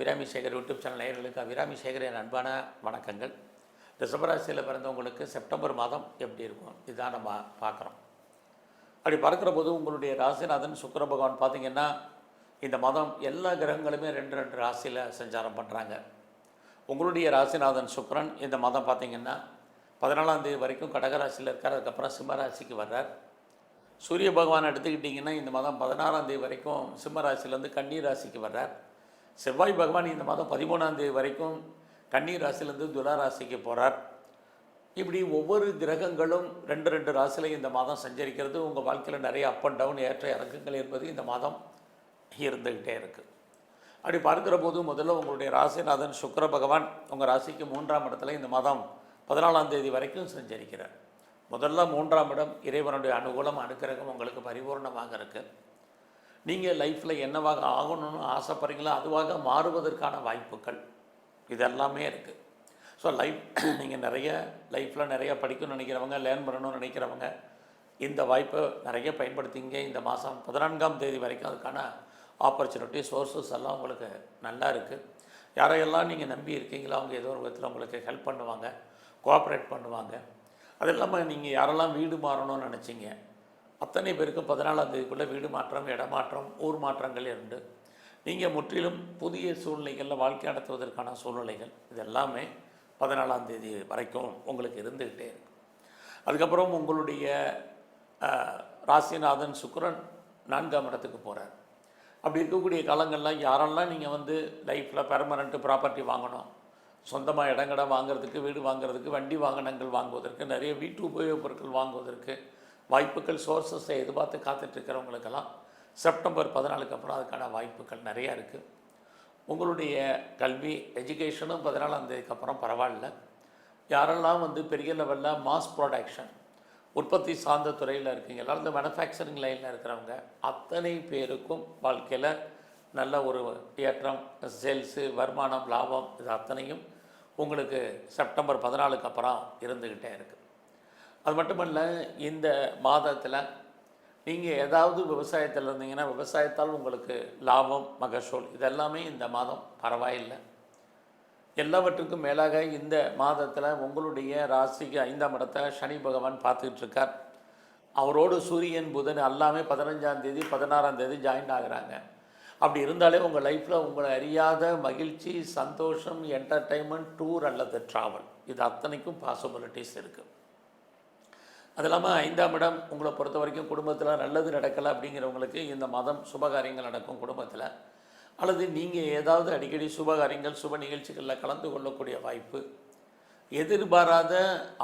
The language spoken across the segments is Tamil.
அபிராமி சேகர் யூடியூப் சேனல் நேயர்களுக்கு அபிராமி சேகர் என் அன்பான வணக்கங்கள். ரிஷபராசியில் பிறந்தவங்களுக்கு செப்டம்பர் மாதம் எப்படி இருக்கும்? இதுதான் நம்ம பார்க்குறோம். அப்படி பார்க்குற போது உங்களுடைய ராசிநாதன் சுக்கிர பகவான் பார்த்தீங்கன்னா இந்த மாதம் எல்லா கிரகங்களுமே ரெண்டு ரெண்டு ராசியில் சஞ்சாரம் பண்ணுறாங்க உங்களுடைய ராசிநாதன் சுக்கரன் இந்த மாதம் பார்த்தீங்கன்னா பதினாலாம் தேதி வரைக்கும் கடகராசியில் இருக்கார். அதுக்கப்புறம் சிம்மராசிக்கு வர்றார். சூரிய பகவான் எடுத்துக்கிட்டிங்கன்னா இந்த மாதம் பதினாறாம் தேதி வரைக்கும் சிம்மராசிலேருந்து கன்னி ராசிக்கு வர்றார். செவ்வாய் பகவான் இந்த மாதம் பதிமூணாம் தேதி வரைக்கும் கன்னி ராசிலேருந்து துலா ராசிக்கு போகிறார் இப்படி ஒவ்வொரு கிரகங்களும் ரெண்டு ரெண்டு ராசியில் இந்த மாதம் சஞ்சரிக்கிறது. உங்கள் வாழ்க்கையில் நிறைய அப் அண்ட் டவுன் ஏற்ற இறக்கங்கள் என்பது இந்த மாதம் இருந்துக்கிட்டே இருக்குது அப்படி பார்க்குற போது முதல்ல உங்களுடைய ராசிநாதன் சுக்கிர பகவான் உங்கள் ராசிக்கு மூன்றாம் இடத்துல இந்த மாதம் பதினாலாம் தேதி வரைக்கும் சஞ்சரிக்கிறார். முதல்ல மூன்றாம் இடம் இறைவனுடைய அனுகூலம் அனுக்கிரகம் உங்களுக்கு பரிபூர்ணமாக இருக்குது நீங்கள் லைஃப்பில் என்னவாக ஆகணும்னு ஆசைப்படுறீங்களோ அதுவாக மாறுவதற்கான வாய்ப்புகள் இதெல்லாமே இருக்குது ஸோ லைஃப் நீங்கள் நிறைய லைஃப்பில் நிறைய படிக்கணும்னு நினைக்கிறவங்க லேர்ன் பண்ணணும்னு நினைக்கிறவங்க இந்த வாய்ப்பை நிறைய பயன்படுத்திங்க. இந்த மாதம் பதினான்காம் தேதி வரைக்கும் அதுக்கான ஆப்பர்ச்சுனிட்டி சோர்ஸஸ் எல்லாம் உங்களுக்கு நல்லா இருக்குது யாரையெல்லாம் நீங்கள் நம்பி இருக்கீங்களோ அவங்க ஏதோ ஒரு விதத்தில் உங்களுக்கு ஹெல்ப் பண்ணுவாங்க கோஆப்ரேட் பண்ணுவாங்க. அது இல்லாமல் நீங்கள் யாரெல்லாம் வீடு மாறணும்னு நினச்சிங்க அத்தனை பேருக்கும் பதினாலாம் தேதிக்குள்ளே வீடு மாற்றம் இடமாற்றம் ஊர் மாற்றங்கள் இருந்து நீங்கள் முற்றிலும் புதிய சூழ்நிலைகளில் வாழ்க்கை நடத்துவதற்கான சூழ்நிலைகள். இது எல்லாமே பதினாலாம் தேதி வரைக்கும் உங்களுக்கு இருந்துக்கிட்டே இருக்கும் அதுக்கப்புறம் உங்களுடைய ராசிநாதன் சுக்கிரன் நான்காம் இடத்துக்கு போகிறார் அப்படி இருக்கக்கூடிய காலங்களில் யாரெல்லாம் நீங்கள் வந்து லைஃப்பில் பெர்மனண்ட்டு ப்ராப்பர்ட்டி வாங்கணும் சொந்தமாக இடங்கடை வாங்குறதுக்கு வீடு வாங்குறதுக்கு வண்டி வாகனங்கள் வாங்குவதற்கு நிறைய வீட்டு உபயோகப் பொருட்கள் வாங்குவதற்கு வாய்ப்புகள் சோர்ஸஸை எதிர்பார்த்து காத்துட்ருக்கிறவங்களுக்கெல்லாம் செப்டம்பர் பதினாலுக்கு அப்புறம் அதுக்கான வாய்ப்புகள் நிறையா இருக்குது உங்களுடைய கல்வி எஜுகேஷனும் பதினாலாம் தேதிக்கு அப்புறம் பரவாயில்ல. யாரெல்லாம் வந்து பெரிய லெவலில் மாஸ் ப்ரொடக்ஷன் உற்பத்தி சார்ந்த துறையில் இருக்கீங்க எல்லாரும் இந்த மேனுஃபேக்சரிங் லைனில் இருக்கிறவங்க அத்தனை பேருக்கும் வாழ்க்கையில் நல்ல ஒரு ஏற்றம் சேல்ஸு வருமானம் லாபம் இது அத்தனையும் உங்களுக்கு செப்டம்பர் பதினாலுக்கு அப்புறம் இருந்துக்கிட்டே இருக்குது அது மட்டுமல்ல இந்த மாதத்தில் நீங்கள் ஏதாவது விவசாயத்தில் இருந்தீங்கன்னா விவசாயத்தால் உங்களுக்கு லாபம் மகசூல் இதெல்லாமே இந்த மாதம் பரவாயில்லை. எல்லாவற்றுக்கும் மேலாக இந்த மாதத்தில் உங்களுடைய ராசிக்கு ஐந்தாம் இடத்தை சனி பகவான் பார்த்துக்கிட்டு இருக்கார் அவரோடு சூரியன் புதன் எல்லாமே பதினஞ்சாம் தேதி பதினாறாம் தேதி ஜாயின் ஆகுறாங்க. அப்படி இருந்தாலே உங்கள் லைஃப்பில் உங்களை அறியாத மகிழ்ச்சி சந்தோஷம் என்டர்டைன்மெண்ட் டூர் அல்லது ட்ராவல் இது அத்தனைக்கும் பாசிபிலிட்டிஸ் இருக்குது அது இல்லாமல் ஐந்தாம் இடம் உங்களை பொறுத்த வரைக்கும் குடும்பத்தில் நல்லது நடக்கலை அப்படிங்கிறவங்களுக்கு இந்த மாதம் சுபகாரியங்கள் நடக்கும் குடும்பத்தில். அல்லது நீங்கள் ஏதாவது அடிக்கடி சுபகாரியங்கள் சுப நிகழ்ச்சிகளில் கலந்து கொள்ளக்கூடிய வாய்ப்பு. எதிர்பாராத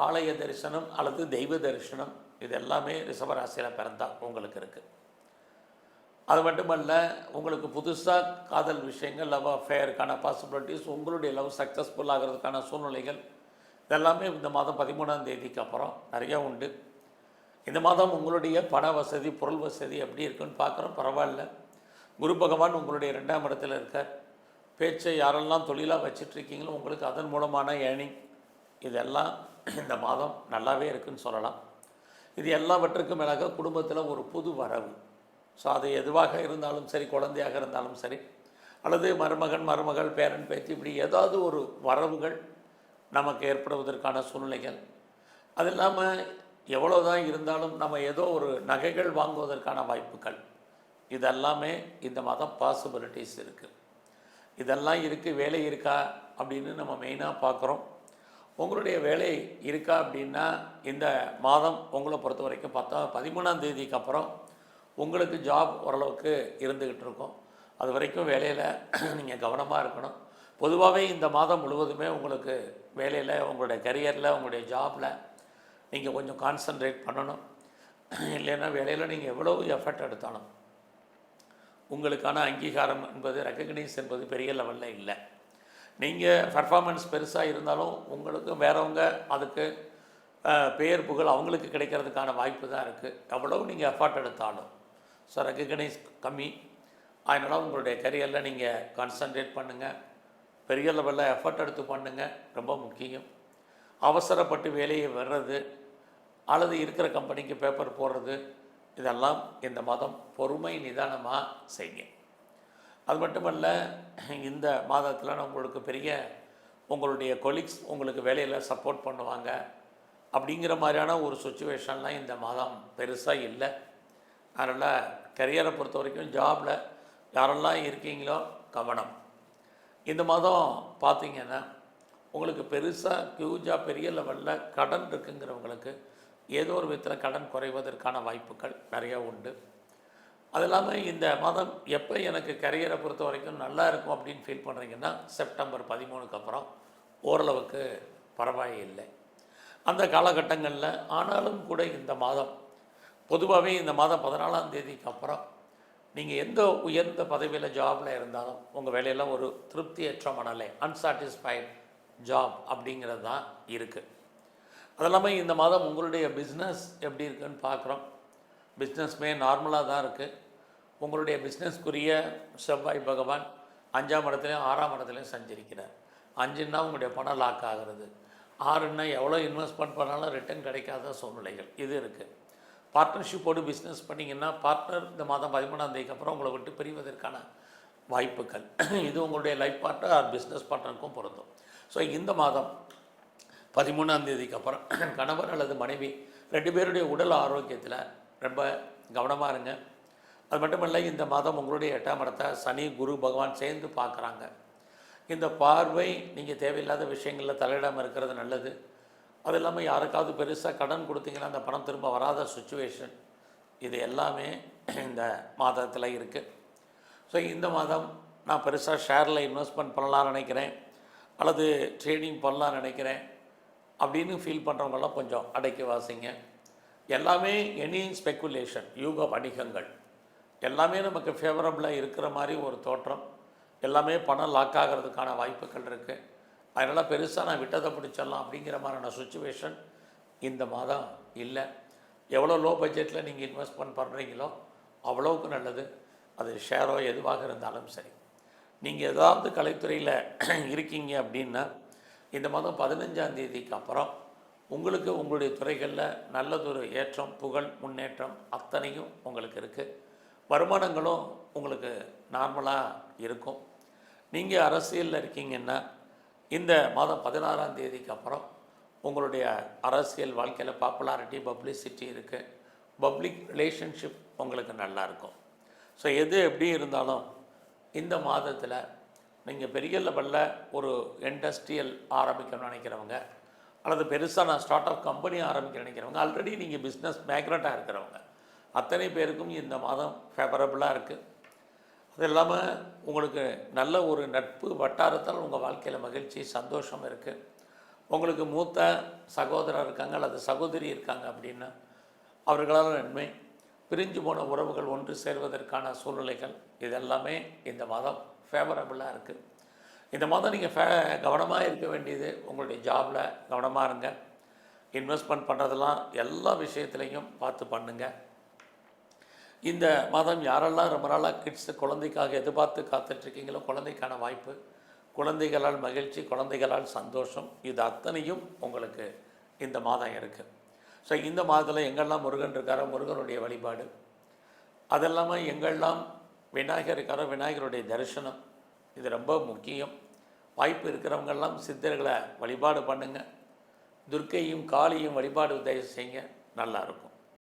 ஆலய தரிசனம் அல்லது தெய்வ தரிசனம் இது எல்லாமே ரிஷபராசியில் பிறந்தா உங்களுக்கு இருக்குது அது மட்டுமல்ல உங்களுக்கு புதுசாக காதல் விஷயங்கள் லவ் அஃபேருக்கான பாசிபிலிட்டிஸ் உங்களுடைய லவ் சக்ஸஸ்ஃபுல் ஆகிறதுக்கான சூழ்நிலைகள் இதெல்லாமே இந்த மாதம் பதிமூணாம் தேதிக்கு அப்புறம் நிறையா உண்டு. இந்த மாதம் உங்களுடைய பண வசதி பொருள் வசதி எப்படி இருக்குன்னு பார்க்குறோம். பரவாயில்ல. குரு பகவான் உங்களுடைய ரெண்டாம் இடத்துல இருக்கார். பேச்சை யாரெல்லாம் தொழிலாக வச்சிட்ருக்கீங்களோ உங்களுக்கு அதன் மூலமான ஏர்னிங். இதெல்லாம் இந்த மாதம் நல்லாவே இருக்குன்னு சொல்லலாம். இது எல்லாவற்றுக்கும் மேலாக குடும்பத்தில் ஒரு புது வரவு. ஸோ அது எதுவாக இருந்தாலும் சரி குழந்தையாக இருந்தாலும் சரி அல்லது மருமகன் மருமகள் பேரன் பேத்தி இப்படி ஏதாவது ஒரு வரவுகள் நமக்கு ஏற்படுவதற்கான சூழ்நிலைகள். அது இல்லாமல் எவ்வளோ தான் இருந்தாலும் நம்ம ஏதோ ஒரு நகைகள் வாங்குவதற்கான வாய்ப்புகள். இதெல்லாமே இந்த மாதம் பாசிபிலிட்டிஸ் இருக்குது இதெல்லாம் இருக்குது வேலை இருக்கா அப்படின்னு நம்ம மெயினாக பார்க்குறோம். உங்களுடைய வேலை இருக்கா அப்படின்னா இந்த மாதம் உங்களை பொறுத்த வரைக்கும் பத்தா பதிமூணாம் தேதிக்கு அப்புறம் உங்களுக்கு ஜாப் ஓரளவுக்கு இருந்துக்கிட்டு இருக்கும். அது வரைக்கும் வேலையில் நீங்கள் கவனமாக இருக்கணும். பொதுவாகவே இந்த மாதம் முழுவதுமே உங்களுக்கு வேலையில் உங்களுடைய கரியரில் உங்களுடைய ஜாபில் நீங்கள் கொஞ்சம் கான்சன்ட்ரேட் பண்ணணும். இல்லைன்னா வேலையில் நீங்கள் எவ்வளவு எஃபர்ட் எடுத்தாலும் உங்களுக்கான அங்கீகாரம் என்பது ரெக்கக்னைஸ் என்பது பெரிய லெவலில் இல்லை. நீங்கள் பர்ஃபார்மன்ஸ் பெருசாக இருந்தாலும் உங்களுக்கு வேறவங்க அதுக்கு பெயர் புகழ் அவங்களுக்கு கிடைக்கிறதுக்கான வாய்ப்பு தான் இருக்குது எவ்வளவு நீங்கள் எஃபர்ட் எடுத்தாலும். ஸோ ரெக்கக்னைஸ் கம்மி. அதனால் உங்களுடைய கரியரில் நீங்கள் கான்சன்ட்ரேட் பண்ணுங்கள் பெரிய லெவலில் எஃபர்ட் எடுத்து பண்ணுங்கள் ரொம்ப முக்கியம். அவசரப்பட்டு வேலையை வர்றது அல்லது இருக்கிற கம்பெனிக்கு பேப்பர் போடுறது இதெல்லாம் இந்த மாதம் பொறுமை நிதானமாக செய்யுங்க. அது மட்டுமல்ல இந்த மாதத்தில் உங்களுக்கு பெரிய உங்களுடைய கொலீக்ஸ் உங்களுக்கு வேலையில் சப்போர்ட் பண்ணுவாங்க. அப்படிங்கிற மாதிரியான ஒரு சுச்சுவேஷன்லாம் இந்த மாதம் பெருசாக இல்லை. அதனால் கரியரை பொறுத்த வரைக்கும் ஜாபில் யாரெல்லாம் இருக்கீங்களோ கவனம். இந்த மாதம் பார்த்தீங்கன்னா உங்களுக்கு பெருசாக ஹியூஜாக பெரிய லெவலில் கடன் இருக்குங்கிறவங்களுக்கு ஏதோ ஒரு விதத்தில் கடன் குறைவதற்கான வாய்ப்புகள் நிறைய உண்டு. அது இல்லாமல் இந்த மாதம் எப்போ எனக்கு கரியரை பொறுத்த வரைக்கும் நல்லா இருக்கும் அப்படின்னு ஃபீல் பண்ணுறீங்கன்னா செப்டம்பர் பதிமூணுக்கு அப்புறம் ஓரளவுக்கு பரவாயில்லை. அந்த காலகட்டங்களில் ஆனாலும் கூட இந்த மாதம் பொதுவாகவே இந்த மாதம் பதினாலாம் தேதிக்கு அப்புறம் நீங்கள் எந்த உயர்ந்த பதவியில் ஜாபில் இருந்தாலும் உங்கள் வேலையெல்லாம் ஒரு திருப்தியற்ற மனநிலை அன்சாட்டிஸ்ஃபைட் ஜாப் அப்படிங்கிறது தான் இருக்குது அது இல்லாமல் இந்த மாதம் உங்களுடைய பிஸ்னஸ் எப்படி இருக்குன்னு பார்க்குறோம். பிஸ்னஸ்மே நார்மலாக தான் இருக்குது உங்களுடைய பிஸ்னஸ்க்குரிய செவ்வாய் பகவான் அஞ்சாம் இடத்துலையும் ஆறாம் இடத்துலையும் சஞ்சரிக்கிறார். அஞ்சுன்னா உங்களுடைய பணம் லாக் ஆகிறது. ஆறுன்னா எவ்வளோ இன்வெஸ்ட்மெண்ட் பண்ணாலும் ரிட்டர்ன் கிடைக்காத சூழ்நிலைகள் இது இருக்குது பார்ட்னர்ஷிப்போடு பிஸ்னஸ் பண்ணிங்கன்னா பார்ட்னர் இந்த மாதம் பதிமூணாம் தேதிக்கு அப்புறம் உங்களை விட்டு பிரிவதற்கான வாய்ப்புகள். இது உங்களுடைய லைஃப் பார்ட்னர் ஆர் பிஸ்னஸ் பார்ட்னருக்கும் பொருந்தும். ஸோ இந்த மாதம் பதிமூணாம் தேதிக்கு அப்புறம் கணவர் அல்லது மனைவி ரெண்டு பேருடைய உடல் ஆரோக்கியத்தில் ரொம்ப கவனமாக இருங்க. அது மட்டுமல்ல இந்த மாதம் உங்களுடைய எட்டாம் இடத்தை சனி குரு பகவான் சேர்ந்து பார்க்குறாங்க. இந்த பார்வை நீங்கள் தேவையில்லாத விஷயங்களில் தலையிடாமல் இருக்கிறது நல்லது. அது இல்லாமல் யாருக்காவது பெருசாக கடன் கொடுத்தீங்கன்னா அந்த பணம் திரும்ப வராத சுச்சுவேஷன் இது எல்லாமே இந்த மாதத்தில் இருக்குது ஸோ இந்த மாதம் நான் பெருசாக ஷேரில் இன்வெஸ்ட்மெண்ட் பண்ணலாம்னு நினைக்கிறேன். அல்லது ட்ரேடிங் பண்ணலாம்னு நினைக்கிறேன். அப்படின்னு ஃபீல் பண்ணுறவங்கெல்லாம் கொஞ்சம் அடைக்க வாசிங்க. எல்லாமே எனி ஸ்பெக்குலேஷன் யூக வணிகங்கள். எல்லாமே நமக்கு ஃபேவரபுளாக இருக்கிற மாதிரி ஒரு தோற்றம். எல்லாமே பணம் லாக் ஆகிறதுக்கான வாய்ப்புகள் இருக்குது அதனால் பெருசாக நான் விட்டதை பிடிச்சிடலாம் அப்படிங்கிற மாதிரியான சுச்சுவேஷன் இந்த மாதம் இல்லை. எவ்வளோ லோ பட்ஜெட்டில் நீங்கள் இன்வெஸ்ட்மெண்ட் பண்ணுறீங்களோ அவ்வளோவுக்கு நல்லது. அது ஷேரோ எதுவாக இருந்தாலும் சரி. நீங்கள் ஏதாவது கலைத்துறையில் இருக்கீங்க அப்படின்னா இந்த மாதம் பதினஞ்சாம் தேதிக்கு அப்புறம் உங்களுக்கு உங்களுடைய துறைகளில் நல்லதொரு ஏற்றம் புகழ் முன்னேற்றம் அத்தனையும் உங்களுக்கு இருக்குது வருமானங்களும் உங்களுக்கு நார்மலாக இருக்கும். நீங்கள் அரசியலில் இருக்கீங்கன்னா இந்த மாதம் பதினாறாம் தேதிக்கு அப்புறம் உங்களுடைய அரசியல் வாழ்க்கையில் பாப்புலாரிட்டி பப்ளிசிட்டி இருக்குது பப்ளிக் ரிலேஷன்ஷிப் உங்களுக்கு நல்லா இருக்கும். ஸோ எது எப்படி இருந்தாலும் இந்த மாதத்தில் நீங்கள் பெரிய லெவலில் ஒரு இண்டஸ்ட்ரியல் ஆரம்பிக்கணும்னு நினைக்கிறவங்க அல்லது பெருசாக நான் ஸ்டார்ட் அப் கம்பெனி ஆரம்பிக்க நினைக்கிறவங்க ஆல்ரெடி நீங்கள் பிஸ்னஸ் மேக்னட்டாக இருக்கிறவங்க அத்தனை பேருக்கும் இந்த மாதம் ஃபேவரபுளாக இருக்குது அது இல்லாமல் உங்களுக்கு நல்ல ஒரு நட்பு வட்டாரத்தால் உங்கள் வாழ்க்கையில் மகிழ்ச்சி சந்தோஷம் இருக்குது உங்களுக்கு மூத்த சகோதரர் இருக்காங்க அல்லது சகோதரி இருக்காங்க அப்படின்னா அவர்களால் நன்மை. பிரிஞ்சு போன உறவுகள் ஒன்று சேர்வதற்கான சூழ்நிலைகள் இதெல்லாமே இந்த மாதம் ஃபேவரபுளாக இருக்குது இந்த மாதம் நீங்கள் ஃபே கவனமாக இருக்க வேண்டியது உங்களுடைய ஜாபில் கவனமாக இருங்க. இன்வெஸ்ட்மெண்ட் பண்ணுறதெல்லாம் எல்லா விஷயத்துலையும் பார்த்து பண்ணுங்கள் இந்த மாதம் யாரெல்லாம் ரொம்ப நாளாக கிட்ஸு குழந்தைக்காக எதிர்பார்த்து காத்துட்ருக்கீங்களோ குழந்தைக்கான வாய்ப்பு குழந்தைகளால் மகிழ்ச்சி குழந்தைகளால் சந்தோஷம் இது அத்தனையும் உங்களுக்கு இந்த மாதம் இருக்குது ஸோ இந்த மாதத்தில் எங்கெல்லாம் முருகன் இருக்காரோ முருகனுடைய வழிபாடு அதெல்லாமல் எங்கெல்லாம் விநாயகர் இருக்காரோ விநாயகருடைய தரிசனம் இது ரொம்ப முக்கியம். வாய்ப்பு இருக்கிறவங்கெல்லாம் சித்தர்களை வழிபாடு பண்ணுங்கள் துர்க்கையும் காளியும் வழிபாடு தயவு செய்யுங்க. நல்லாயிருக்கும்